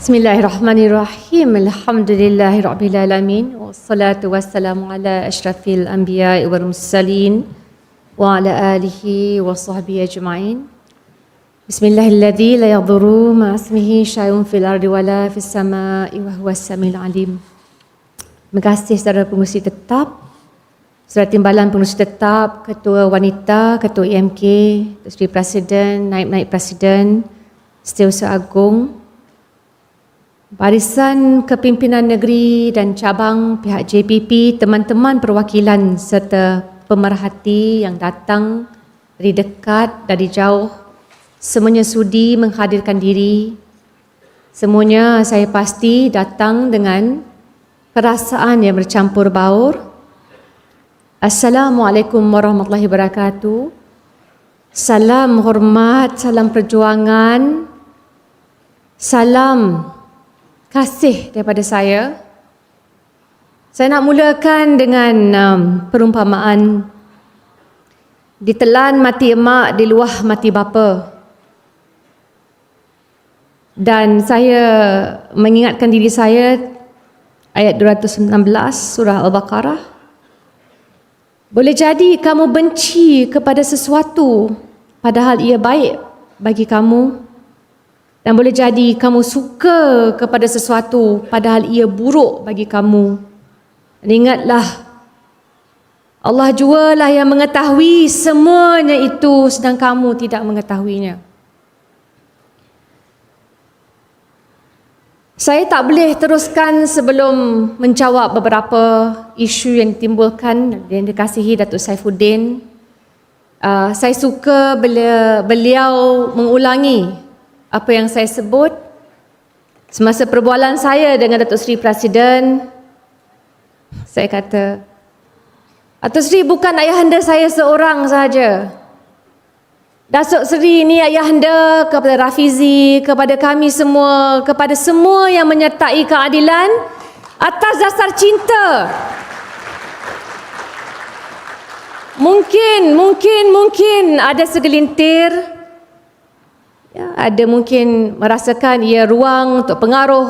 Bismillahirrahmanirrahim. Alhamdulillahirabbil alamin. Wassalatu wassalamu ala asyrafil anbiya'i wal mursalin wa ala alihi wa sahbihi ajma'in. Bismillahilladzi la yadhurru ma ismihi syai'un fil ardi wa la fis sama'i wa huwas samiul alim. Terima kasih saudara pengurusi tetap, saudara timbalan pengurusi tetap, ketua wanita, ketua EMK, Datuk Seri Presiden, naib-naib presiden, Setiausaha Agung, Barisan Kepimpinan Negeri dan cabang pihak JPP, teman-teman perwakilan serta pemerhati yang datang dari dekat, dari jauh, semuanya sudi menghadirkan diri. Semuanya saya pasti datang dengan perasaan yang bercampur baur. Assalamualaikum warahmatullahi wabarakatuh. Salam hormat, salam perjuangan, salam kasih daripada saya. Saya nak mulakan dengan um, perumpamaan ditelan mati emak di luah mati bapa. Dan saya mengingatkan diri saya ayat 216 surah Al-Baqarah. Boleh jadi kamu benci kepada sesuatu padahal ia baik bagi kamu dan boleh jadi kamu suka kepada sesuatu padahal ia buruk bagi kamu. Dan ingatlah, Allah jualah yang mengetahui semuanya itu sedang kamu tidak mengetahuinya. Saya tak boleh teruskan sebelum menjawab beberapa isu yang ditimbulkan yang dikasihi Datuk Saifuddin. Uh, saya suka beliau, beliau mengulangi apa yang saya sebut semasa perbualan saya dengan Datuk Seri Presiden saya kata Datuk Seri bukan ayahanda saya seorang sahaja. Datuk Seri ini ayahanda kepada Rafizi kepada kami semua kepada semua yang menyertai keadilan atas dasar cinta. Mungkin, mungkin, mungkin ada segelintir Ya, ada mungkin merasakan ia ruang untuk pengaruh,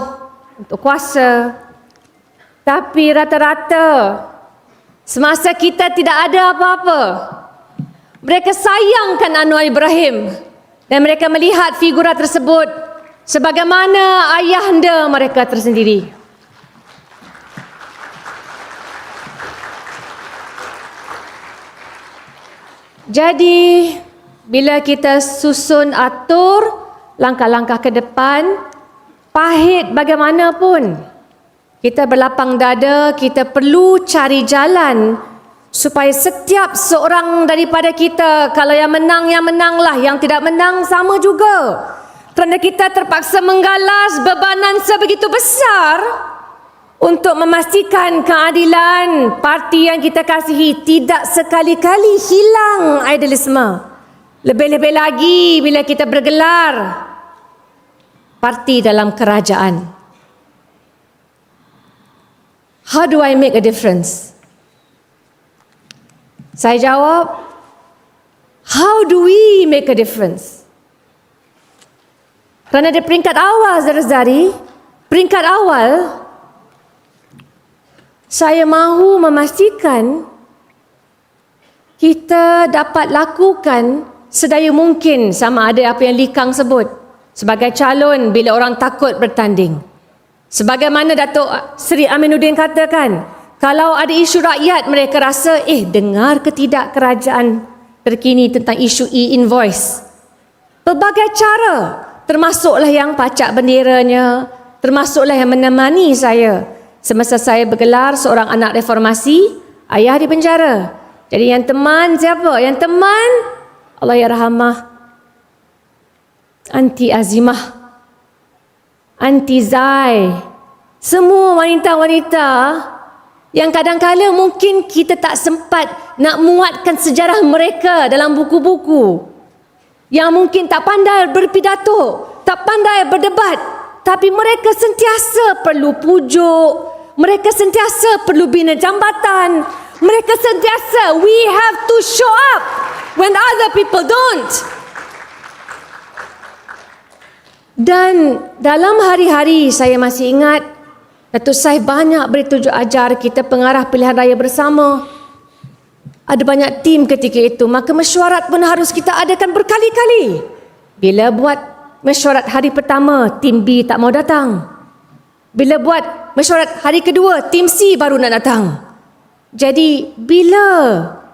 untuk kuasa. Tapi rata-rata semasa kita tidak ada apa-apa, mereka sayangkan Anwar Ibrahim dan mereka melihat figura tersebut sebagaimana ayahanda mereka tersendiri. Jadi, bila kita susun atur langkah-langkah ke depan, pahit bagaimanapun, kita berlapang dada, kita perlu cari jalan supaya setiap seorang daripada kita, kalau yang menang, yang menanglah, yang tidak menang, sama juga. Kerana kita terpaksa menggalas bebanan sebegitu besar untuk memastikan keadilan parti yang kita kasihi tidak sekali-kali hilang idealisme. Lebih-lebih lagi bila kita bergelar parti dalam kerajaan. How do I make a difference? Saya jawab, how do we make a difference? Kerana di peringkat awal, Zarazari, peringkat awal, saya mahu memastikan kita dapat lakukan sedaya mungkin sama ada apa yang Likang sebut sebagai calon bila orang takut bertanding. Sebagaimana Datuk Seri Aminuddin katakan, kalau ada isu rakyat mereka rasa eh dengar ke tidak kerajaan terkini tentang isu e-invoice. Pelbagai cara termasuklah yang pacak benderanya, termasuklah yang menemani saya semasa saya bergelar seorang anak reformasi, ayah di penjara. Jadi yang teman siapa? Yang teman Allah ya rahmah anti azimah anti zai semua wanita-wanita yang kadang-kala mungkin kita tak sempat nak muatkan sejarah mereka dalam buku-buku yang mungkin tak pandai berpidato tak pandai berdebat tapi mereka sentiasa perlu pujuk mereka sentiasa perlu bina jambatan mereka sentiasa we have to show up when other people don't. Dan dalam hari-hari saya masih ingat Datuk Syah banyak beri tunjuk ajar kita pengarah pilihan raya bersama. Ada banyak tim ketika itu, maka mesyuarat pun harus kita adakan berkali-kali. Bila buat mesyuarat hari pertama, tim B tak mau datang. Bila buat mesyuarat hari kedua, tim C baru nak datang. Jadi bila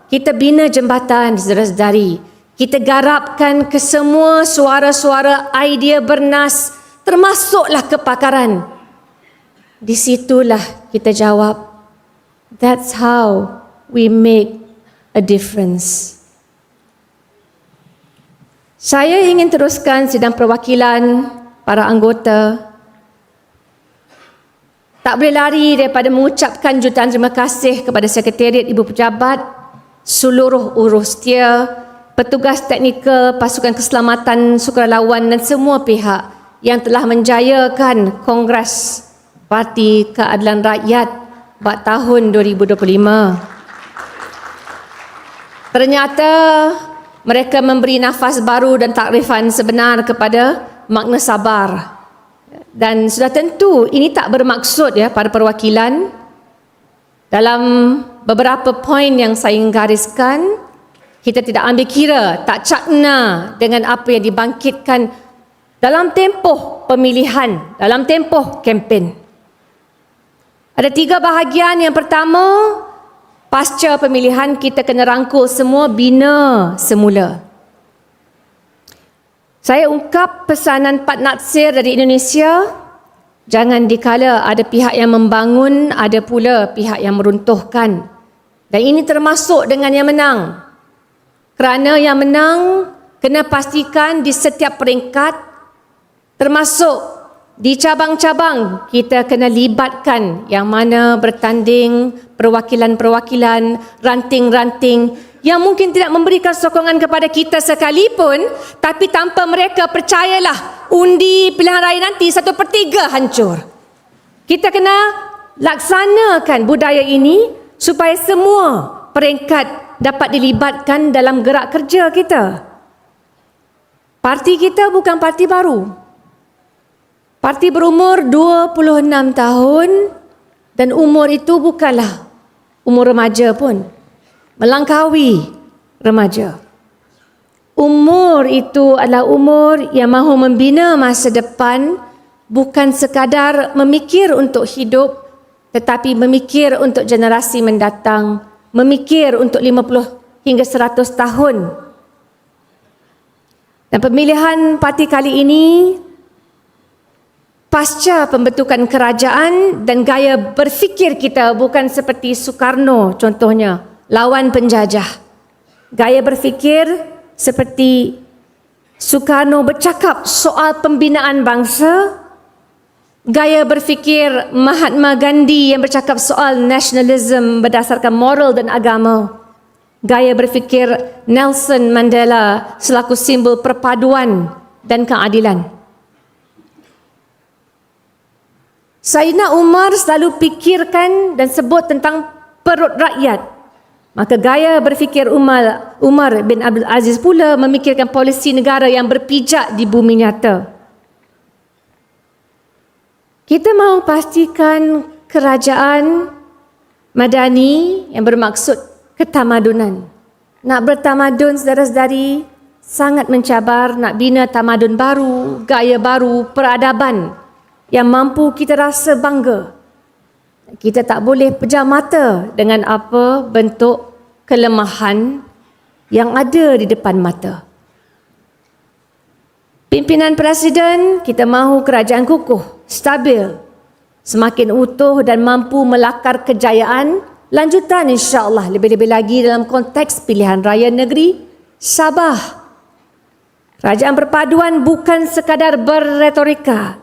kita bina jembatan saudara-saudari, kita garapkan ke semua suara-suara idea bernas termasuklah kepakaran. Di situlah kita jawab, that's how we make a difference. Saya ingin teruskan sidang perwakilan para anggota. Tak boleh lari daripada mengucapkan jutaan terima kasih kepada Sekretariat Ibu Pejabat, seluruh urus setia, petugas teknikal, pasukan keselamatan, sukarelawan dan semua pihak yang telah menjayakan Kongres Parti Keadilan Rakyat buat tahun 2025. Ternyata mereka memberi nafas baru dan takrifan sebenar kepada makna sabar. Dan sudah tentu ini tak bermaksud ya para perwakilan dalam beberapa poin yang saya gariskan kita tidak ambil kira, tak cakna dengan apa yang dibangkitkan dalam tempoh pemilihan, dalam tempoh kempen. Ada tiga bahagian. Yang pertama, pasca pemilihan kita kena rangkul semua bina semula. Saya ungkap pesanan Pak Natsir dari Indonesia, jangan dikala ada pihak yang membangun, ada pula pihak yang meruntuhkan. Dan ini termasuk dengan yang menang. Kerana yang menang kena pastikan di setiap peringkat termasuk di cabang-cabang kita kena libatkan yang mana bertanding perwakilan-perwakilan ranting-ranting yang mungkin tidak memberikan sokongan kepada kita sekalipun tapi tanpa mereka percayalah undi pilihan raya nanti satu per tiga hancur. Kita kena laksanakan budaya ini supaya semua peringkat dapat dilibatkan dalam gerak kerja kita. Parti kita bukan parti baru. Parti berumur 26 tahun dan umur itu bukanlah umur remaja pun. Melangkaui remaja. Umur itu adalah umur yang mahu membina masa depan bukan sekadar memikir untuk hidup tetapi memikir untuk generasi mendatang memikir untuk 50 hingga 100 tahun. Dan pemilihan parti kali ini pasca pembentukan kerajaan dan gaya berfikir kita bukan seperti Soekarno contohnya, lawan penjajah. Gaya berfikir seperti Soekarno bercakap soal pembinaan bangsa, gaya berfikir Mahatma Gandhi yang bercakap soal nasionalisme berdasarkan moral dan agama. Gaya berfikir Nelson Mandela selaku simbol perpaduan dan keadilan. Sayyidina Umar selalu pikirkan dan sebut tentang perut rakyat. Maka gaya berfikir Umar, Umar bin Abdul Aziz pula memikirkan polisi negara yang berpijak di bumi nyata. Kita mahu pastikan kerajaan madani yang bermaksud ketamadunan. Nak bertamadun saudara-saudari sangat mencabar nak bina tamadun baru, gaya baru, peradaban yang mampu kita rasa bangga. Kita tak boleh pejam mata dengan apa bentuk kelemahan yang ada di depan mata. Pimpinan Presiden, kita mahu kerajaan kukuh stabil, semakin utuh dan mampu melakar kejayaan, lanjutan insya-Allah lebih-lebih lagi dalam konteks pilihan raya negeri Sabah. Kerajaan perpaduan bukan sekadar berretorika,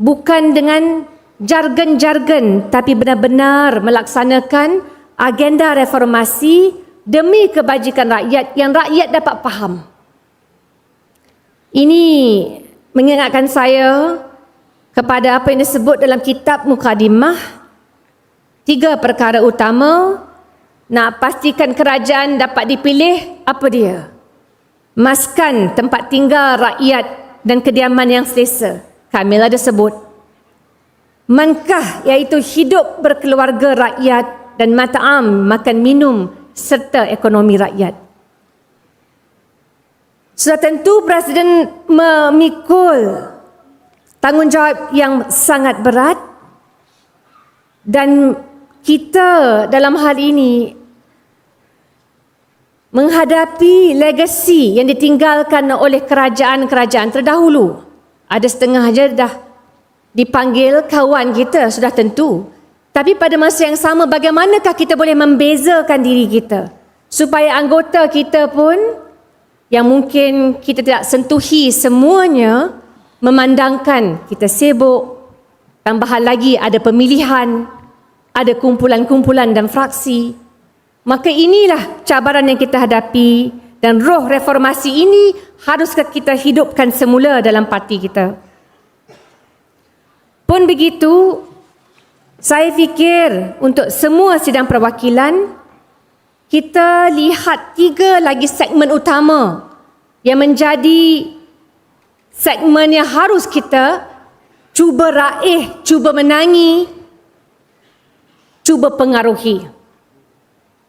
bukan dengan jargon-jargon tapi benar-benar melaksanakan agenda reformasi demi kebajikan rakyat yang rakyat dapat faham. Ini mengingatkan saya kepada apa yang disebut dalam kitab Mukadimah tiga perkara utama nak pastikan kerajaan dapat dipilih apa dia maskan tempat tinggal rakyat dan kediaman yang selesa Kamil ada sebut. Mankah iaitu hidup berkeluarga rakyat dan mata'am makan minum serta ekonomi rakyat. Sudah tentu Presiden memikul tanggungjawab yang sangat berat dan kita dalam hal ini menghadapi legasi yang ditinggalkan oleh kerajaan-kerajaan terdahulu. Ada setengah aja dah dipanggil kawan kita sudah tentu. Tapi pada masa yang sama bagaimanakah kita boleh membezakan diri kita supaya anggota kita pun yang mungkin kita tidak sentuhi semuanya memandangkan kita sibuk tambahan lagi ada pemilihan ada kumpulan-kumpulan dan fraksi maka inilah cabaran yang kita hadapi dan roh reformasi ini haruskah kita hidupkan semula dalam parti kita. Pun begitu saya fikir untuk semua sidang perwakilan kita lihat tiga lagi segmen utama yang menjadi segmen yang harus kita cuba raih, cuba menangi, cuba pengaruhi.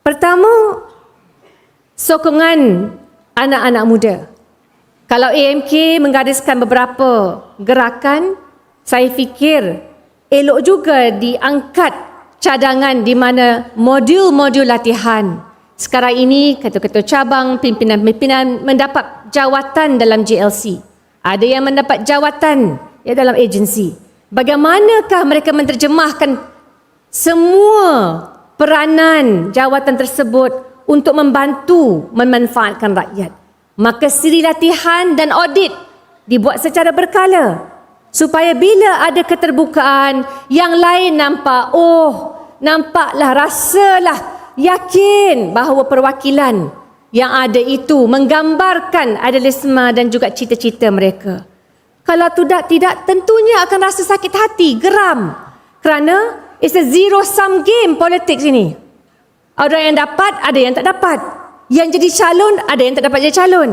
Pertama, sokongan anak-anak muda. Kalau AMK menggariskan beberapa gerakan, saya fikir elok juga diangkat cadangan di mana modul-modul latihan sekarang ini ketua-ketua cabang, pimpinan-pimpinan mendapat jawatan dalam JLC. Ada yang mendapat jawatan ya dalam agensi. Bagaimanakah mereka menerjemahkan semua peranan jawatan tersebut untuk membantu memanfaatkan rakyat? Maka siri latihan dan audit dibuat secara berkala supaya bila ada keterbukaan yang lain nampak oh nampaklah rasalah yakin bahawa perwakilan yang ada itu menggambarkan idealisme dan juga cita-cita mereka. Kalau tidak, tidak tentunya akan rasa sakit hati, geram. Kerana it's a zero sum game politik ini. Ada yang dapat, ada yang tak dapat. Yang jadi calon, ada yang tak dapat jadi calon.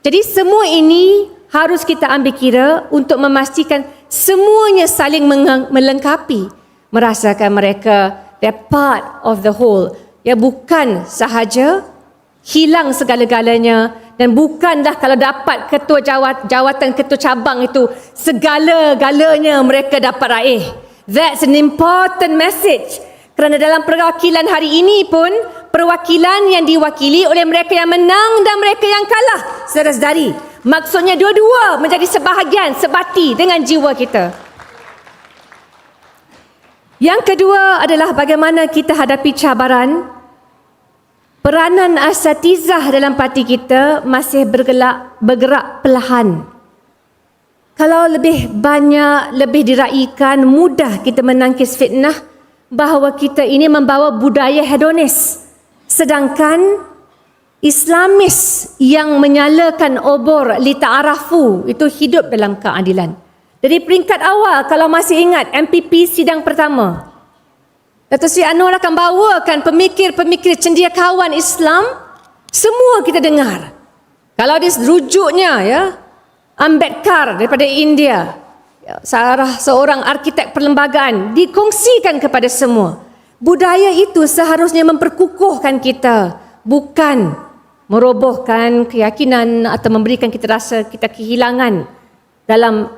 Jadi semua ini harus kita ambil kira untuk memastikan semuanya saling melengkapi. Merasakan mereka they're part of the whole ya bukan sahaja hilang segala-galanya dan bukanlah kalau dapat ketua jawat, jawatan ketua cabang itu segala-galanya mereka dapat raih. That's an important message. Kerana dalam perwakilan hari ini pun perwakilan yang diwakili oleh mereka yang menang dan mereka yang kalah saudara-saudari. Maksudnya dua-dua menjadi sebahagian, sebati dengan jiwa kita. Yang kedua adalah bagaimana kita hadapi cabaran peranan asatizah dalam parti kita masih bergerak bergerak perlahan. Kalau lebih banyak, lebih diraikan, mudah kita menangkis fitnah bahawa kita ini membawa budaya hedonis. Sedangkan Islamis yang menyalakan obor li ta'arafu itu hidup dalam keadilan. Dari peringkat awal kalau masih ingat MPP sidang pertama. Dato' Sri Anwar akan bawakan pemikir-pemikir cendekiawan Islam semua kita dengar. Kalau dia rujuknya ya Ambedkar daripada India. Ya, seorang, seorang arkitek perlembagaan dikongsikan kepada semua. Budaya itu seharusnya memperkukuhkan kita bukan merobohkan keyakinan atau memberikan kita rasa kita kehilangan dalam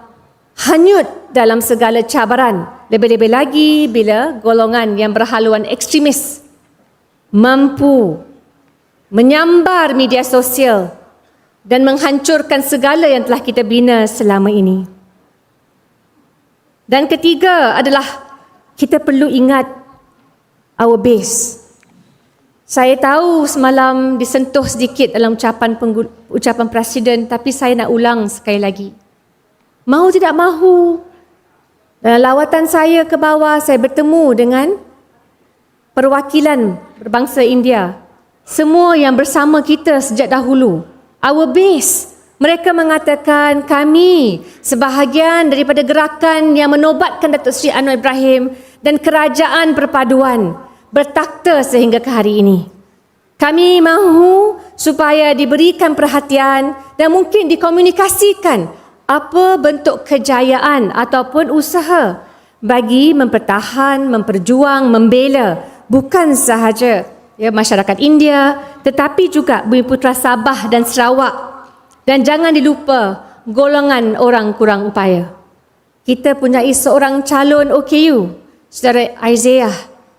hanyut dalam segala cabaran. Lebih-lebih lagi bila golongan yang berhaluan ekstremis mampu menyambar media sosial dan menghancurkan segala yang telah kita bina selama ini. Dan ketiga adalah kita perlu ingat our base. Saya tahu semalam disentuh sedikit dalam ucapan ucapan presiden tapi saya nak ulang sekali lagi. Mahu tidak mahu. Dalam lawatan saya ke bawah, saya bertemu dengan perwakilan berbangsa India. Semua yang bersama kita sejak dahulu. Our base. Mereka mengatakan kami sebahagian daripada gerakan yang menobatkan Datuk Seri Anwar Ibrahim dan kerajaan perpaduan bertakta sehingga ke hari ini. Kami mahu supaya diberikan perhatian dan mungkin dikomunikasikan apa bentuk kejayaan ataupun usaha bagi mempertahan, memperjuang, membela bukan sahaja ya masyarakat India tetapi juga Bumi Putra Sabah dan Sarawak. Dan jangan dilupa golongan orang kurang upaya. Kita punya seorang calon OKU, Saudara Isaiah.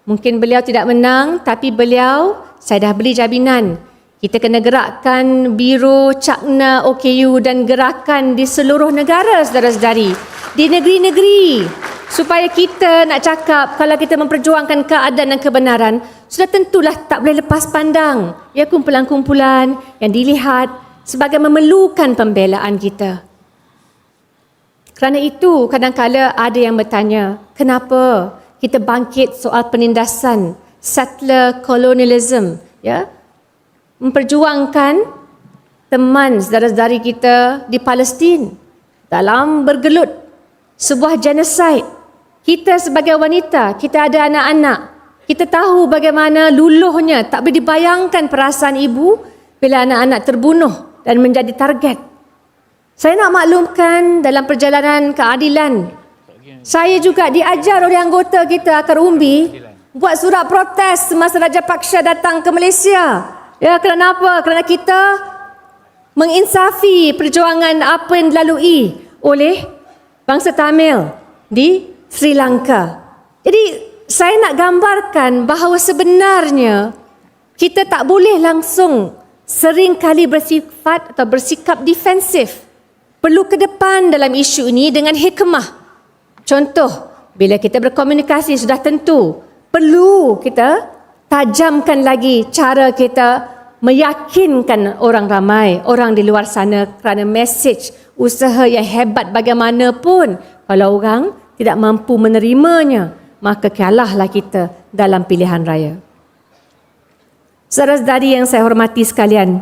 Mungkin beliau tidak menang tapi beliau saya dah beli jaminan kita kena gerakkan biro cakna OKU dan gerakan di seluruh negara saudara-saudari. Di negeri-negeri. Supaya kita nak cakap kalau kita memperjuangkan keadaan dan kebenaran, sudah tentulah tak boleh lepas pandang. Ya kumpulan-kumpulan yang dilihat sebagai memerlukan pembelaan kita. Kerana itu kadang-kala ada yang bertanya, kenapa kita bangkit soal penindasan settler colonialism, ya? Memperjuangkan teman saudara-saudari kita di Palestin dalam bergelut sebuah genosid. Kita sebagai wanita, kita ada anak-anak. Kita tahu bagaimana luluhnya tak boleh dibayangkan perasaan ibu bila anak-anak terbunuh dan menjadi target. Saya nak maklumkan dalam perjalanan keadilan. Saya juga diajar oleh anggota kita Akar Umbi buat surat protes semasa Raja Paksha datang ke Malaysia. Ya, kerana apa? Kerana kita menginsafi perjuangan apa yang dilalui oleh bangsa Tamil di Sri Lanka. Jadi, saya nak gambarkan bahawa sebenarnya kita tak boleh langsung sering kali bersifat atau bersikap defensif. Perlu ke depan dalam isu ini dengan hikmah. Contoh, bila kita berkomunikasi sudah tentu perlu kita tajamkan lagi cara kita meyakinkan orang ramai, orang di luar sana kerana message usaha yang hebat bagaimanapun kalau orang tidak mampu menerimanya, maka kalahlah kita dalam pilihan raya. Saudara-saudari yang saya hormati sekalian,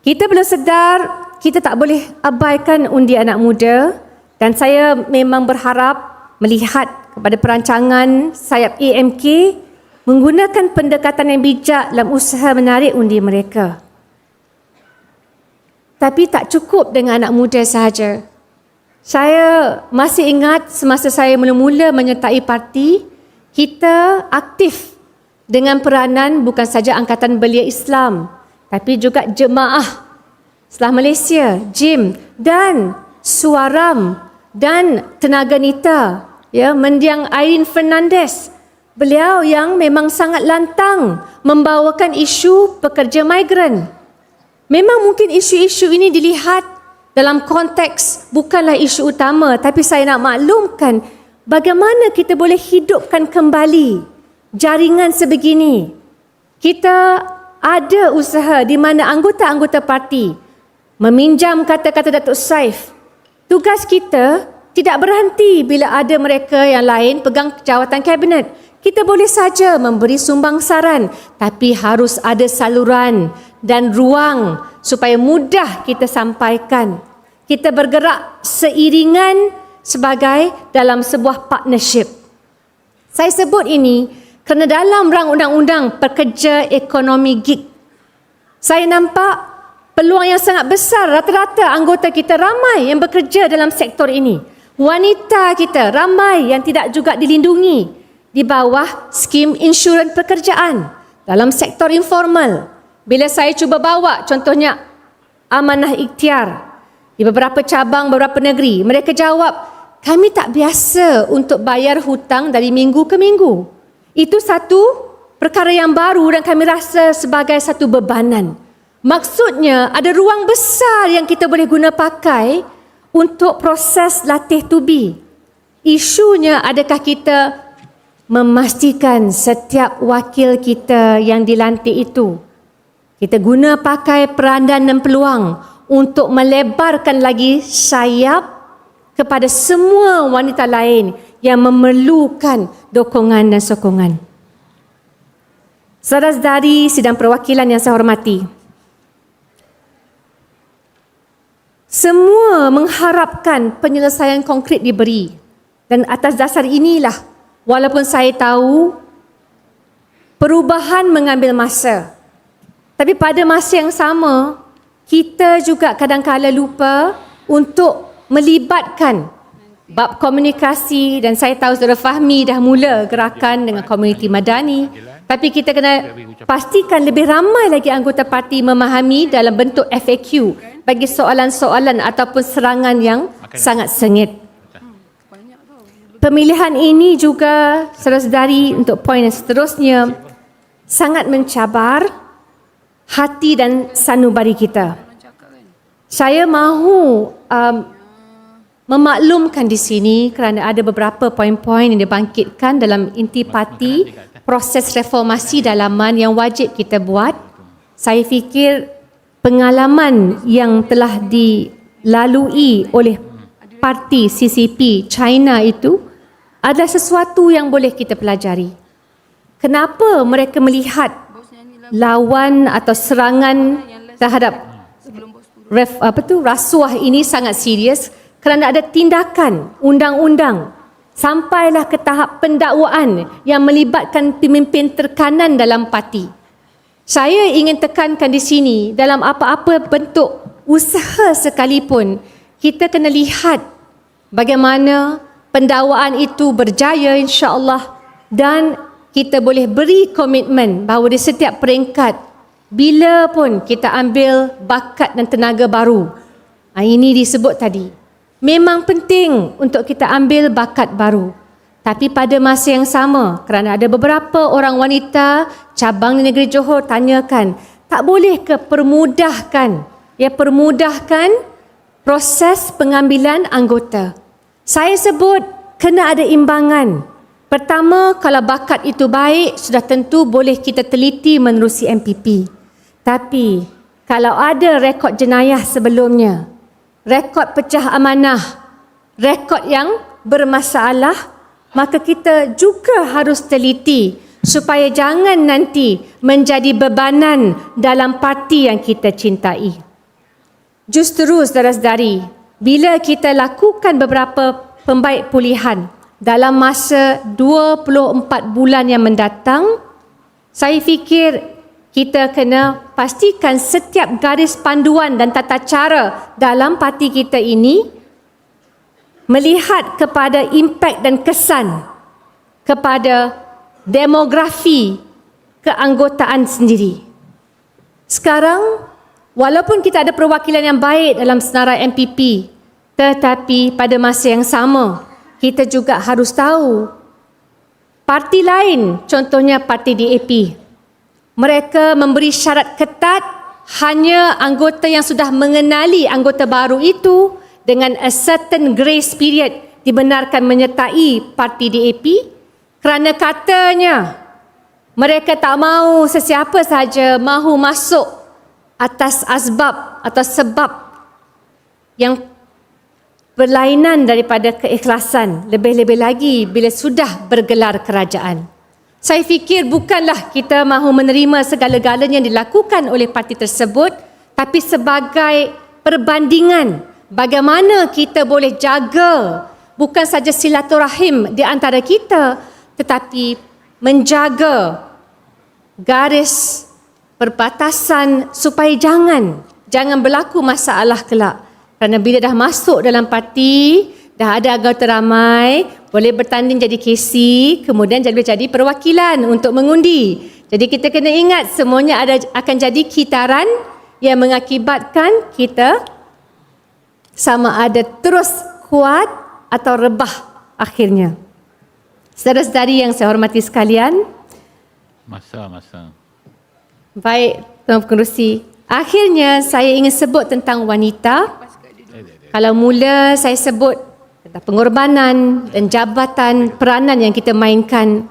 kita perlu sedar kita tak boleh abaikan undi anak muda dan saya memang berharap melihat kepada perancangan sayap AMK menggunakan pendekatan yang bijak dalam usaha menarik undi mereka. Tapi tak cukup dengan anak muda sahaja. Saya masih ingat semasa saya mula-mula menyertai parti, kita aktif dengan peranan bukan saja Angkatan Belia Islam, tapi juga jemaah setelah Malaysia, JIM dan Suaram dan Tenaga Nita, ya, mendiang Airin Fernandez, Beliau yang memang sangat lantang membawakan isu pekerja migran. Memang mungkin isu-isu ini dilihat dalam konteks bukanlah isu utama tapi saya nak maklumkan bagaimana kita boleh hidupkan kembali jaringan sebegini. Kita ada usaha di mana anggota-anggota parti meminjam kata-kata Datuk Saif. Tugas kita tidak berhenti bila ada mereka yang lain pegang jawatan kabinet. Kita boleh saja memberi sumbang saran tapi harus ada saluran dan ruang supaya mudah kita sampaikan. Kita bergerak seiringan sebagai dalam sebuah partnership. Saya sebut ini kerana dalam rang undang-undang pekerja ekonomi gig saya nampak peluang yang sangat besar rata-rata anggota kita ramai yang bekerja dalam sektor ini. Wanita kita ramai yang tidak juga dilindungi di bawah skim insurans pekerjaan dalam sektor informal. Bila saya cuba bawa contohnya amanah ikhtiar di beberapa cabang beberapa negeri, mereka jawab, kami tak biasa untuk bayar hutang dari minggu ke minggu. Itu satu perkara yang baru dan kami rasa sebagai satu bebanan. Maksudnya ada ruang besar yang kita boleh guna pakai untuk proses latih tubi. Isunya adakah kita memastikan setiap wakil kita yang dilantik itu kita guna pakai perandan dan peluang untuk melebarkan lagi sayap kepada semua wanita lain yang memerlukan dokongan dan sokongan. Saudara-saudari sidang perwakilan yang saya hormati. Semua mengharapkan penyelesaian konkret diberi dan atas dasar inilah Walaupun saya tahu perubahan mengambil masa. Tapi pada masa yang sama, kita juga kadang-kala lupa untuk melibatkan bab komunikasi dan saya tahu Saudara Fahmi dah mula gerakan dengan komuniti madani tapi kita kena pastikan lebih ramai lagi anggota parti memahami dalam bentuk FAQ bagi soalan-soalan ataupun serangan yang sangat sengit. Pemilihan ini juga saudara-saudari untuk poin yang seterusnya sangat mencabar hati dan sanubari kita. Saya mahu um, memaklumkan di sini kerana ada beberapa poin-poin yang dibangkitkan dalam inti parti proses reformasi dalaman yang wajib kita buat. Saya fikir pengalaman yang telah dilalui oleh parti CCP China itu adalah sesuatu yang boleh kita pelajari. Kenapa mereka melihat lawan atau serangan terhadap ref, apa tu rasuah ini sangat serius kerana ada tindakan undang-undang sampailah ke tahap pendakwaan yang melibatkan pemimpin terkanan dalam parti. Saya ingin tekankan di sini dalam apa-apa bentuk usaha sekalipun kita kena lihat bagaimana pendakwaan itu berjaya insya-Allah dan kita boleh beri komitmen bahawa di setiap peringkat bila pun kita ambil bakat dan tenaga baru. Ha, ini disebut tadi. Memang penting untuk kita ambil bakat baru. Tapi pada masa yang sama, kerana ada beberapa orang wanita cabang di negeri Johor tanyakan, tak boleh ke permudahkan, ya permudahkan proses pengambilan anggota. Saya sebut kena ada imbangan. Pertama, kalau bakat itu baik, sudah tentu boleh kita teliti menerusi MPP. Tapi, kalau ada rekod jenayah sebelumnya, rekod pecah amanah, rekod yang bermasalah, maka kita juga harus teliti supaya jangan nanti menjadi bebanan dalam parti yang kita cintai. Justru saudara-saudari, bila kita lakukan beberapa pembaik pulihan dalam masa 24 bulan yang mendatang, saya fikir kita kena pastikan setiap garis panduan dan tata cara dalam parti kita ini melihat kepada impak dan kesan kepada demografi keanggotaan sendiri. Sekarang, walaupun kita ada perwakilan yang baik dalam senarai MPP, tetapi pada masa yang sama, kita juga harus tahu parti lain, contohnya parti DAP, mereka memberi syarat ketat hanya anggota yang sudah mengenali anggota baru itu dengan a certain grace period dibenarkan menyertai parti DAP kerana katanya mereka tak mahu sesiapa saja mahu masuk atas asbab atau sebab yang berlainan daripada keikhlasan lebih-lebih lagi bila sudah bergelar kerajaan. Saya fikir bukanlah kita mahu menerima segala-galanya yang dilakukan oleh parti tersebut tapi sebagai perbandingan bagaimana kita boleh jaga bukan saja silaturahim di antara kita tetapi menjaga garis perbatasan supaya jangan jangan berlaku masalah kelak kerana bila dah masuk dalam parti dah ada anggota ramai boleh bertanding jadi KC kemudian jadi jadi perwakilan untuk mengundi jadi kita kena ingat semuanya ada akan jadi kitaran yang mengakibatkan kita sama ada terus kuat atau rebah akhirnya. Saudara-saudari yang saya hormati sekalian. Masa, masa. Baik, Tuan Pengerusi. Akhirnya saya ingin sebut tentang wanita. Kalau mula saya sebut tentang pengorbanan dan jabatan peranan yang kita mainkan.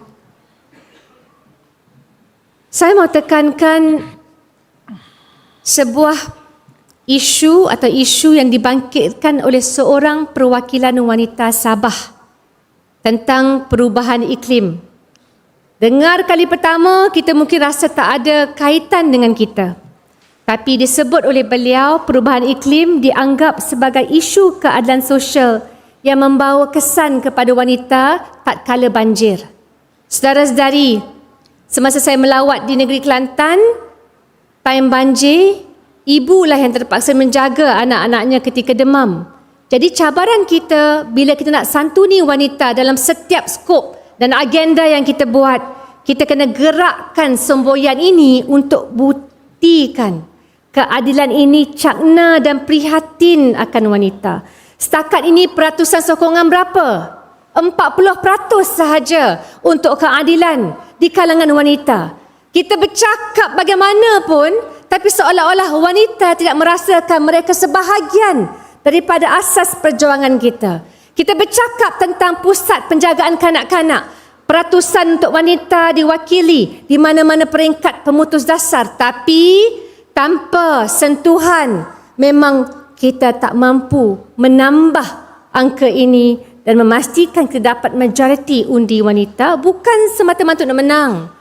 Saya mau tekankan sebuah isu atau isu yang dibangkitkan oleh seorang perwakilan wanita Sabah tentang perubahan iklim. Dengar kali pertama, kita mungkin rasa tak ada kaitan dengan kita. Tapi disebut oleh beliau, perubahan iklim dianggap sebagai isu keadilan sosial yang membawa kesan kepada wanita tak kala banjir. Saudara-saudari, semasa saya melawat di negeri Kelantan, time banjir, ibulah yang terpaksa menjaga anak-anaknya ketika demam. Jadi cabaran kita bila kita nak santuni wanita dalam setiap skop dan agenda yang kita buat, kita kena gerakkan semboyan ini untuk buktikan keadilan ini cakna dan prihatin akan wanita. Setakat ini peratusan sokongan berapa? 40% sahaja untuk keadilan di kalangan wanita. Kita bercakap bagaimanapun tapi seolah-olah wanita tidak merasakan mereka sebahagian daripada asas perjuangan kita. Kita bercakap tentang pusat penjagaan kanak-kanak. Peratusan untuk wanita diwakili di mana-mana peringkat pemutus dasar tapi tanpa sentuhan memang kita tak mampu menambah angka ini dan memastikan kita dapat majoriti undi wanita bukan semata-mata untuk menang.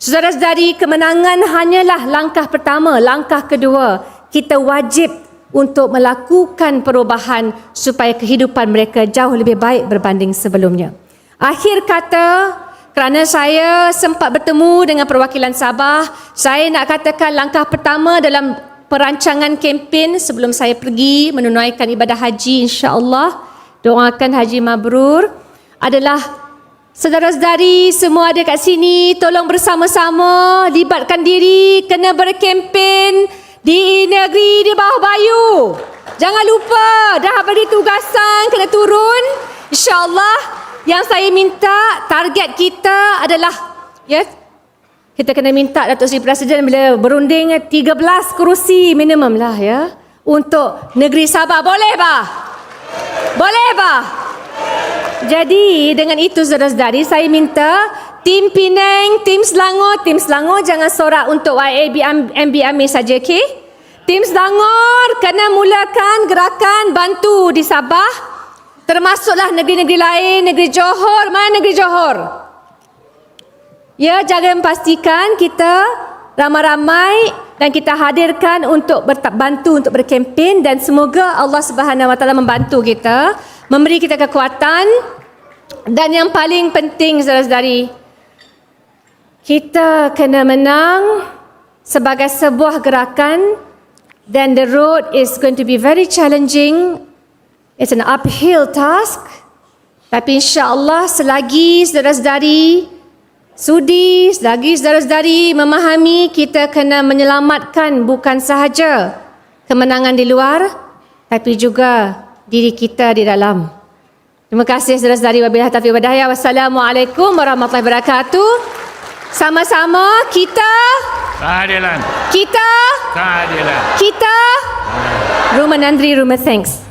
Saudara-saudari, kemenangan hanyalah langkah pertama, langkah kedua. Kita wajib untuk melakukan perubahan supaya kehidupan mereka jauh lebih baik berbanding sebelumnya. Akhir kata, kerana saya sempat bertemu dengan perwakilan Sabah, saya nak katakan langkah pertama dalam perancangan kempen sebelum saya pergi menunaikan ibadah haji insya-Allah doakan haji mabrur adalah saudara-saudari semua ada kat sini tolong bersama-sama libatkan diri kena berkempen di negeri di bawah bayu. Jangan lupa dah beri tugasan kena turun. insya-Allah yang saya minta target kita adalah ya kita kena minta Datuk Seri Presiden bila berunding 13 kerusi minimum lah ya. Untuk negeri Sabah. Boleh bah? Boleh bah? Jadi dengan itu saudara-saudari saya minta tim Penang, tim Selangor, tim Selangor jangan sorak untuk YAB MBMA saja okey? Tim Selangor kena mulakan gerakan bantu di Sabah termasuklah negeri-negeri lain, negeri Johor, mana negeri Johor? Ya, jangan pastikan kita ramai-ramai dan kita hadirkan untuk bantu untuk berkempen dan semoga Allah Subhanahu Wa Taala membantu kita, memberi kita kekuatan dan yang paling penting saudara-saudari kita kena menang sebagai sebuah gerakan then the road is going to be very challenging it's an uphill task tapi insya-Allah selagi saudara-saudari Sudi, selagi saudara-saudari memahami kita kena menyelamatkan bukan sahaja kemenangan di luar tapi juga diri kita di dalam. Terima kasih saudara-saudari wabillahi taufiq wa hidayah. Wassalamualaikum warahmatullahi wabarakatuh. Sama-sama kita Keadilan. kita Keadilan. kita Rumah Nandri Rumah Thanks.